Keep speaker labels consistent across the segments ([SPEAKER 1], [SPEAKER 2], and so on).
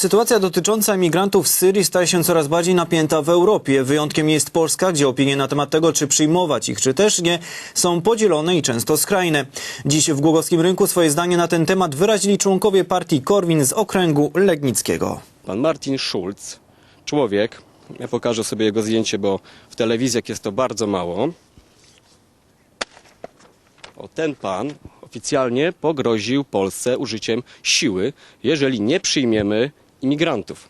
[SPEAKER 1] Sytuacja dotycząca imigrantów z Syrii staje się coraz bardziej napięta w Europie. Wyjątkiem jest Polska, gdzie opinie na temat tego, czy przyjmować ich, czy też nie, są podzielone i często skrajne. Dziś w Głogowskim Rynku swoje zdanie na ten temat wyrazili członkowie partii Korwin z okręgu Legnickiego.
[SPEAKER 2] Pan Martin Schulz, człowiek, ja pokażę sobie jego zdjęcie, bo w telewizjach jest to bardzo mało. O, ten pan oficjalnie pogroził Polsce użyciem siły, jeżeli nie przyjmiemy imigrantów.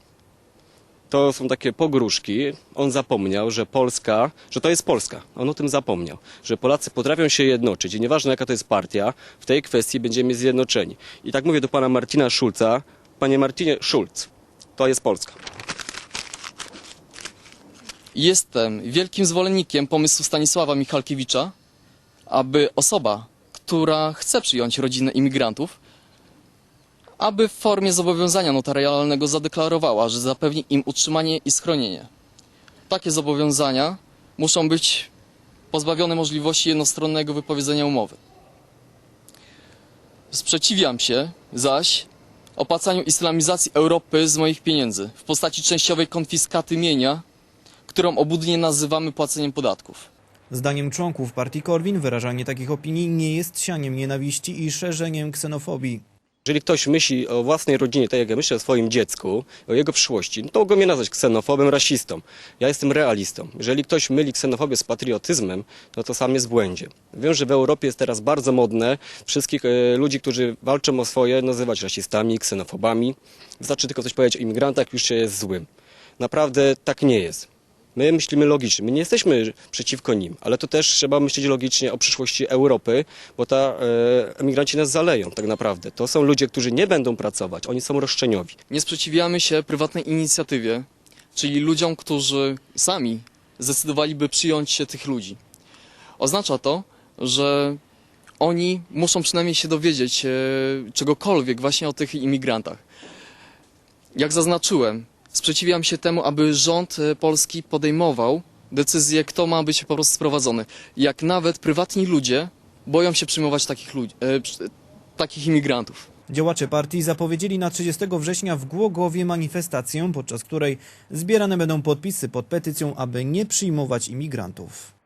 [SPEAKER 2] To są takie pogróżki. On zapomniał, że Polska, że to jest Polska. On o tym zapomniał, że Polacy potrafią się jednoczyć i nieważne jaka to jest partia, w tej kwestii będziemy zjednoczeni. I tak mówię do pana Martina Schulza. Panie Martinie Schulz, to jest Polska.
[SPEAKER 3] Jestem wielkim zwolennikiem pomysłu Stanisława Michalkiewicza, aby osoba, która chce przyjąć rodzinę imigrantów, aby w formie zobowiązania notarialnego zadeklarowała, że zapewni im utrzymanie i schronienie. Takie zobowiązania muszą być pozbawione możliwości jednostronnego wypowiedzenia umowy. Sprzeciwiam się zaś opłacaniu islamizacji Europy z moich pieniędzy w postaci częściowej konfiskaty mienia, którą obudnie nazywamy płaceniem podatków.
[SPEAKER 1] Zdaniem członków partii Korwin wyrażanie takich opinii nie jest sianiem nienawiści i szerzeniem ksenofobii.
[SPEAKER 2] Jeżeli ktoś myśli o własnej rodzinie, tak jak ja myślę o swoim dziecku, o jego przyszłości, no to mogą mnie nazwać ksenofobem, rasistą. Ja jestem realistą. Jeżeli ktoś myli ksenofobię z patriotyzmem, no to sam jest w błędzie. Wiem, że w Europie jest teraz bardzo modne wszystkich e, ludzi, którzy walczą o swoje, nazywać rasistami, ksenofobami. Wystarczy tylko coś powiedzieć o imigrantach, już się jest złym. Naprawdę tak nie jest. My myślimy logicznie. My nie jesteśmy przeciwko nim, ale to też trzeba myśleć logicznie o przyszłości Europy, bo ta e, emigranci nas zaleją tak naprawdę. To są ludzie, którzy nie będą pracować, oni są roszczeniowi.
[SPEAKER 3] Nie sprzeciwiamy się prywatnej inicjatywie, czyli ludziom, którzy sami zdecydowaliby przyjąć się tych ludzi. Oznacza to, że oni muszą przynajmniej się dowiedzieć e, czegokolwiek właśnie o tych imigrantach. Jak zaznaczyłem, sprzeciwiam się temu, aby rząd e, polski podejmował decyzję, kto ma być po prostu sprowadzony. Jak nawet prywatni ludzie boją się przyjmować takich, ludzi, e, takich imigrantów.
[SPEAKER 1] Działacze partii zapowiedzieli na 30 września w Głogowie manifestację, podczas której zbierane będą podpisy pod petycją, aby nie przyjmować imigrantów.